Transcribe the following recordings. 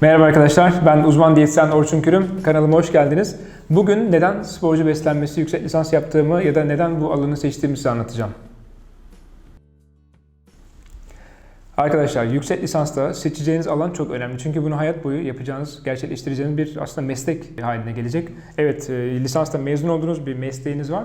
Merhaba arkadaşlar, ben uzman diyetisyen Orçun Kürüm. Kanalıma hoş geldiniz. Bugün neden sporcu beslenmesi yüksek lisans yaptığımı ya da neden bu alanı seçtiğimi size anlatacağım. Arkadaşlar yüksek lisansta seçeceğiniz alan çok önemli. Çünkü bunu hayat boyu yapacağınız, gerçekleştireceğiniz bir aslında meslek haline gelecek. Evet, e, lisansta mezun olduğunuz bir mesleğiniz var.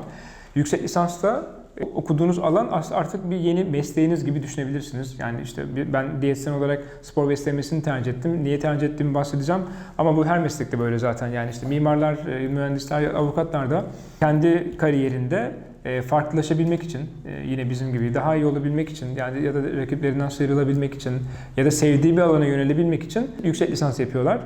Yüksek lisansta okuduğunuz alan artık bir yeni mesleğiniz gibi düşünebilirsiniz. Yani işte ben diyetisyen olarak spor beslenmesini tercih ettim. Niye tercih ettiğimi bahsedeceğim. Ama bu her meslekte böyle zaten. Yani işte mimarlar, e, mühendisler, avukatlar da kendi kariyerinde e, farklılaşabilmek için e, yine bizim gibi daha iyi olabilmek için yani ya da rakiplerinden sıyrılabilmek için ya da sevdiği bir alana yönelebilmek için yüksek lisans yapıyorlar.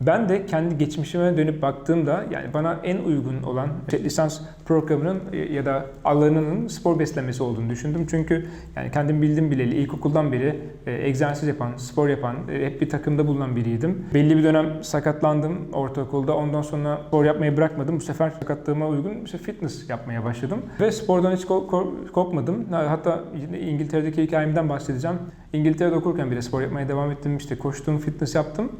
Ben de kendi geçmişime dönüp baktığımda yani bana en uygun olan yüksek lisans programının e, ya da alanının spor beslenmesi olduğunu düşündüm. Çünkü yani kendim bildim bileli ilkokuldan beri e, egzersiz yapan, spor yapan, e, hep bir takımda bulunan biriydim. Belli bir dönem sakatlandım ortaokulda. Ondan sonra spor yapmayı bırakmadım. Bu sefer sakatlığıma uygun işte fitness yapmaya başladım. Ve spordan hiç korkmadım. Hatta İngiltere'deki hikayemden bahsedeceğim. İngiltere'de okurken bile spor yapmaya devam ettim. İşte koştum, fitness yaptım.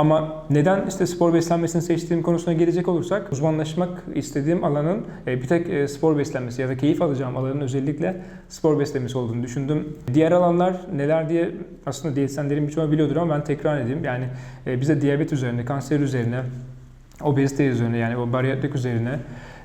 Ama neden işte spor beslenmesini seçtiğim konusuna gelecek olursak uzmanlaşmak istediğim alanın e, bir tek e, spor beslenmesi ya da keyif alacağım alanın özellikle spor beslenmesi olduğunu düşündüm. Diğer alanlar neler diye aslında diyetisyenlerin birçoğu biliyordur ama ben tekrar edeyim. Yani e, bize diyabet üzerine, kanser üzerine, obezite üzerine yani o bariyatrik üzerine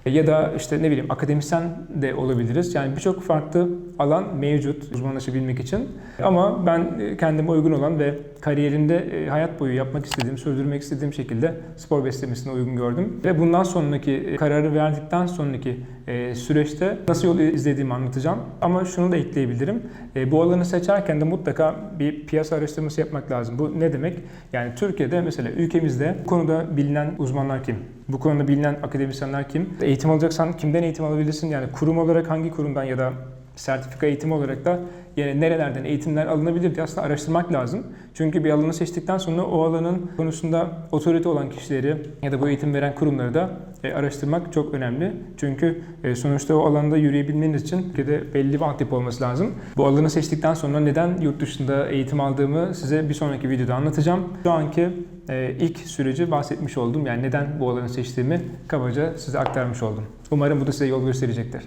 ya da işte ne bileyim akademisyen de olabiliriz. Yani birçok farklı alan mevcut uzmanlaşabilmek için. Ama ben e, kendime uygun olan ve kariyerimde e, hayat boyu yapmak istediğim, sürdürmek istediğim şekilde spor beslemesine uygun gördüm. Ve bundan sonraki e, kararı verdikten sonraki e, süreçte nasıl yol izlediğimi anlatacağım. Ama şunu da ekleyebilirim. E, Bu alanı seçerken de mutlaka bir piyasa araştırması yapmak lazım. Bu ne demek? Yani Türkiye'de mesela ülkemizde bu konuda bilinen uzmanlar kim? Bu konuda bilinen akademisyenler kim? Eğitim alacaksan kimden eğitim alabilirsin? Yani kurum olarak hangi kurumdan ya da sertifika eğitimi olarak da yani nerelerden eğitimler alınabilir diye aslında araştırmak lazım. Çünkü bir alanı seçtikten sonra o alanın konusunda otorite olan kişileri ya da bu eğitim veren kurumları da e, araştırmak çok önemli. Çünkü e, sonuçta o alanda yürüyebilmeniz için de belli bir altyapı olması lazım. Bu alanı seçtikten sonra neden yurt dışında eğitim aldığımı size bir sonraki videoda anlatacağım. Şu anki e, ilk süreci bahsetmiş oldum. Yani neden bu alanı seçtiğimi kabaca size aktarmış oldum. Umarım bu da size yol gösterecektir.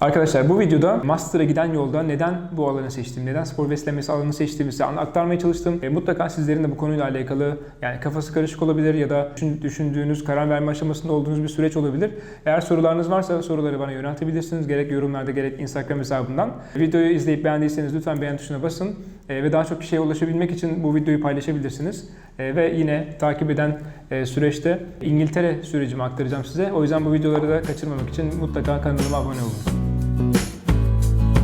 Arkadaşlar bu videoda master'a giden yolda neden bu alanı seçtim, neden spor beslenmesi alanını seçtiğimi size aktarmaya çalıştım. E, mutlaka sizlerin de bu konuyla alakalı yani kafası karışık olabilir ya da düşün- düşündüğünüz, karar verme aşamasında olduğunuz bir süreç olabilir. Eğer sorularınız varsa soruları bana yöneltebilirsiniz. Gerek yorumlarda gerek Instagram hesabından. Videoyu izleyip beğendiyseniz lütfen beğen tuşuna basın. E, ve daha çok kişiye ulaşabilmek için bu videoyu paylaşabilirsiniz. E, ve yine takip eden e, süreçte İngiltere sürecimi aktaracağım size. O yüzden bu videoları da kaçırmamak için mutlaka kanalıma abone olun.